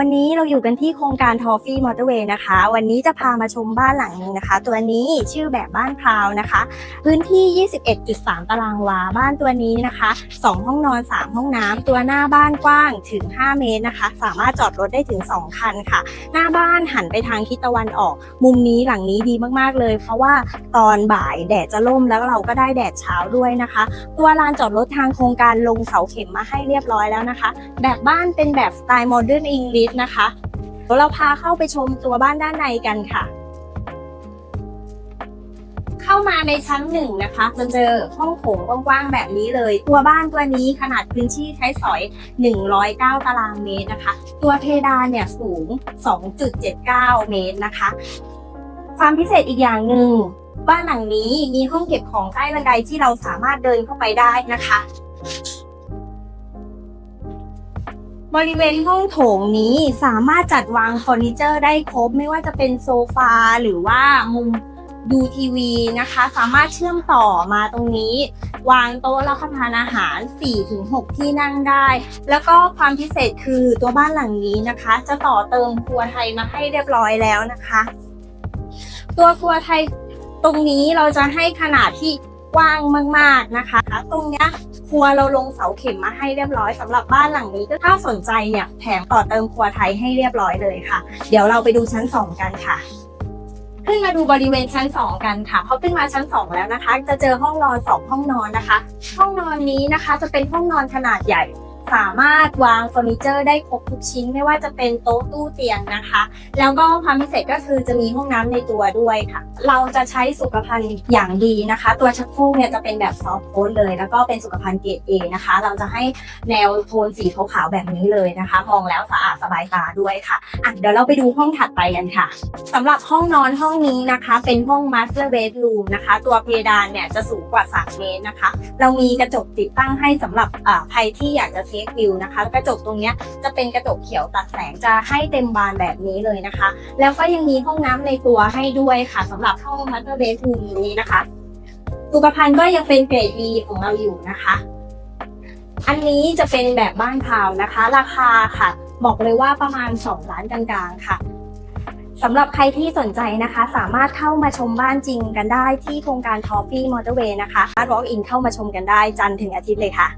วันนี้เราอยู่กันที่โครงการทอฟฟี่มอเตอร์เวย์นะคะ วันนี้จะพามาชมบ้านหลังหนึงนะคะ ตัวนี้ชื่อแบบบ้านพราวนะคะ พื้นที่ 21.3 ตารางวา บ้านตัวนี้นะคะ 2 ห้องนอน 3 ห้องน้ำตัวหน้าบ้านกว้างถึง 5 เมตรนะคะ สามารถจอดรถได้ถึง 2 คันค่ะ หน้าบ้านหันไปทางทิศตะวันออก มุมนี้หลังนี้ดีมากๆเลย เพราะว่าตอนบ่ายแดดจะล่มแล้วเราก็ได้แดดเช้าด้วยนะคะ ตัวลานจอดรถทางโครงการลงเสาเข็มมาให้เรียบร้อยแล้วนะคะ แบบบ้านเป็นแบบสไตล์โมเดิร์นอังกฤษนะคะเดี๋ยวเราพาเข้าไปชมตัวบ้านด้านในกันค่ะ เข้ามาในชั้นหนึ่งนะคะจะเจอห้องโถงกว้างๆแบบนี้เลย ตัวบ้านตัวนี้ขนาดพื้นที่ใช้สอย 109 ตารางเมตรนะคะ ตัวเพดานเนี่ยสูง 2.79 เมตรนะคะ ความพิเศษอีกอย่างหนึ่งบ้านหลังนี้มีห้องเก็บของใต้บันไดที่เราสามารถเดินเข้าไปได้นะคะ บริเวณห้องโถงนี้สามารถจัดวางเฟอร์นิเจอร์ได้ครบ ไม่ว่าจะเป็นโซฟาหรือว่ามุมดูทีวีนะคะ สามารถเชื่อมต่อมาตรงนี้ วางโต๊ะรับประทานอาหาร 4-6 ที่นั่งได้ แล้วก็ความพิเศษคือตัวบ้านหลังนี้นะคะ จะต่อเติมครัวไทยมาให้เรียบร้อยแล้วนะคะ ตัวครัวไทยตรงนี้เราจะให้ขนาดที่กว้างมาก ๆนะคะ ตรงเนี้ย ครัวเราลงเสาเข็มมาให้เรียบร้อยสำหรับบ้านหลังนี้ก็ถ้าสนใจเนี่ยแถมต่อเติมครัวไทยให้เรียบร้อยเลยค่ะ เดี๋ยวเราไปดูชั้น 2 กันค่ะ ขึ้นมาดูบริเวณชั้น 2 กันค่ะพอขึ้นมาชั้น 2 แล้วนะคะ จะเจอห้องนอน 2 ห้องนอนนะคะ ห้องนอนนี้นะคะจะเป็นห้องนอนขนาดใหญ่ สามารถวางเฟอร์นิเจอร์ได้ครบทุกชิ้นไม่ว่าจะเป็นโต๊ะตู้เตียงนะคะ แล้วก็ความพิเศษก็คือจะมีห้องน้ำในตัวด้วยค่ะ เราจะใช้สุขภัณฑ์อย่างดีนะคะ ตัวชักโครกเนี่ยจะเป็นแบบซอฟต์โค้ดเลย แล้วก็เป็นสุขภัณฑ์เกรดเอนะคะ เราจะให้แนวโทนสีขาวๆแบบนี้เลยนะคะ มองแล้วสะอาดสบายตาด้วยค่ะอะเดี๋ยวเราไปดูห้องถัดไปกันค่ะสำหรับห้องนอนห้องนี้นะคะ เป็นห้อง Master Bedroom นะคะ ตัวเพดานเนี่ยจะสูงกว่า3เมตรนะคะ เรามีกระจกติดตั้งให้สำหรับใครที่อยากจะเทควิวนะคะ กระจกตรงนี้จะเป็นกระจกเขียวตัดแสงจะให้เต็มบานแบบนี้เลยนะคะ แล้วก็ยังมีห้องน้ำในตัวให้ด้วยค่ะสำหรับห้อง Master Bedroom นี้นะคะสุขภัณฑ์ก็ยังเป็นเกรด B ของเราอยู่นะคะ อันนี้จะเป็นแบบบ้านพาวนะคะ ราคาค่ะ บอกเลยว่าประมาณ 2 ล้านกลางๆ ค่ะสำหรับใครที่สนใจนะคะ สามารถเข้ามาชมบ้านจริงกันได้ที่โครงการ Toffee Motorway นะคะรถ walk in เข้ามาชมกันได้จันทร์ถึงอาทิตย์เลยค่ะ